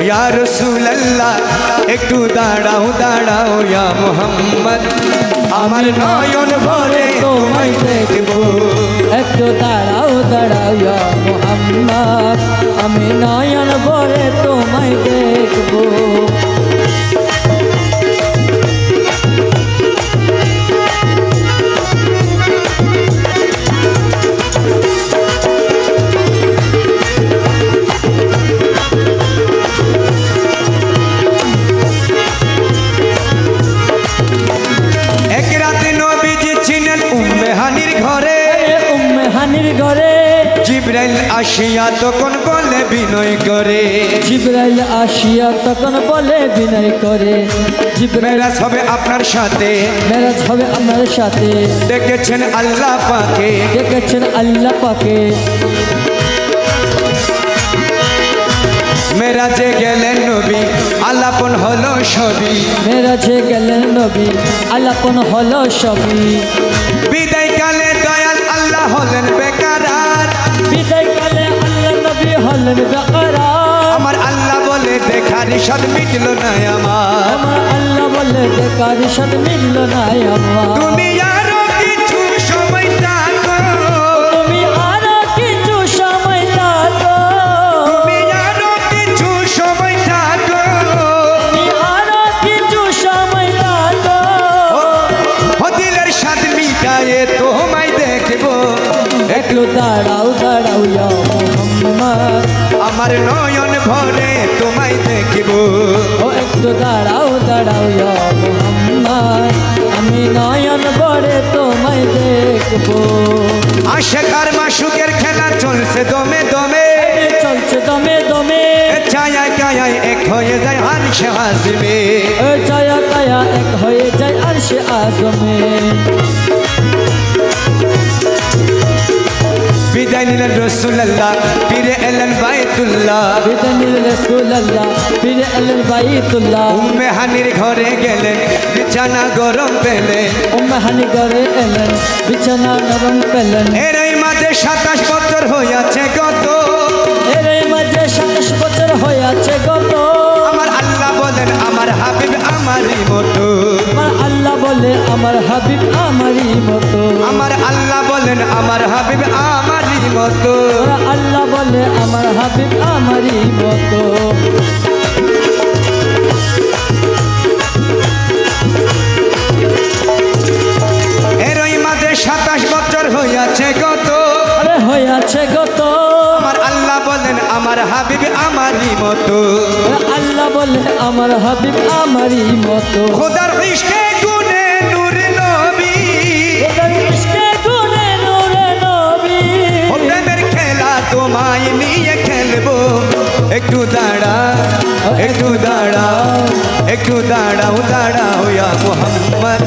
ইয়া রসুল্লাহ একটু দাঁড়াও দাঁড়াও ইয়া মোহাম্মদ আমার নয়ন ভরে তোমায় দেখব একটু দাঁড়াও দাঁড়াও ইয়া মোহাম্মদ আমি নয়ন ভরে ঘরে। জিব্রাইল আসিয়া তখন বলে বিনয় করে। জিব্রাইল আসিয়া তখন বলে বিনয় করে। মেরাজ হবে আপনার সাথে। মেরাজ হবে আমার সাথে। ডেকেছেন আল্লাহ পাকে। দেখেছেন আল্লাহ পাকে। মেরাজে গেলেন নবী আলাপন হলো সবই। মেরাজে গেলেন নবী আলাপন হলো সবই। বিদায় কালে দয়াল আল্লাহ হলেন বেকারার কালে আল্লাহ নবী হলেন বেকারা আমার আল্লাহ বলে দেখার সদ মিটল না আমার। আমার আল্লাহ বলে বেকার সাথে মিলল না আমার তুমি আরও কিছু সময় থাকো। তুমি আরও কিছু সময় লাগো তুমি আরও কিছু সময় থাকো। তুমি আরও কিছু সময় লাগো ও দিলের স্বাদ মিটায়ে তোমায় দেখব। একটু মোহাম্মদ আমার নয়ন ভরে তোমায় দেখিব। ও একটু দাঁড়াও দাঁড়াও মোহাম্মদ। আমি নয়ন ভরে তোমায় দেখব। আশেকার মাসুকের খেলা চলছে দমে দমে। চলছে দমে দমে। ছায়ায় কায়ায় এক হয়ে যায় আর সে হাসবে ও ছায়া কায়া এক হয়ে যায় আর সে আজমে। বিদায় নিলেন রসুল্লাহ ফিরে এলেন বাইতুল্লাহ। বিদানিল রসুল্লাহ ফিরে এলেন বাইতুল্লাহ। উম্মে হানির ঘরে গেলেন বিছানা গরম পেলে উম্মে হানি ঘরে এলেন বিছানা নরম পেলেন। এর এই মাঝে সাতাশ বছর হইয়াছে গত। এর এই মাঝে সাতাশ বছর হয়েছে গত। আমার আল্লাহ বলেন আমার হাবিব আমারই মতো। বলে আমার হাবিব আমারই মতো। আমার আল্লাহ বলেন আমার হাবিব আমারই মতো। আল্লাহ বলে আমার হাবিব আমারই মতো। এর ওই মাঝে সাতাশ বছর হইয়াছে গত। আরে হয়েছে গত। আমার আল্লাহ বলেন আমার হাবিব আমারই মতো। আল্লাহ বলে আমার হাবিব আমারই মতো। খোদার ইশকে একটু দাঁড়াও একটু দাঁড়াও দাঁড়াও ইয়া মোহাম্মদ।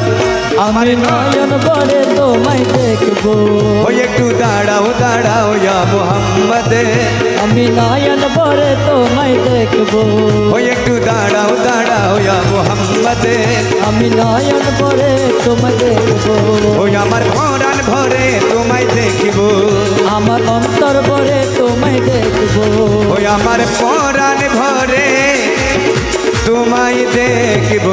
আমার নয় নয়ন বড়ে তোমায় দেখব। ওই একটু দাঁড়াও দাঁড়াও ইয়া মোহাম্মদ। আমি নয়ন বড়ে তোমায় দেখব। ওই একটু দাঁড়াও দাঁড়াও ইয়া মোহাম্মদ। আমি নয়ন বড়ে তোমায় দেখব। ওই আমার ভরান ভরে তোমায় দেখিব। আমার অন্তর বড়ে তোমায় দেখব। ওই আমার ভরে তোমায় দেখিব।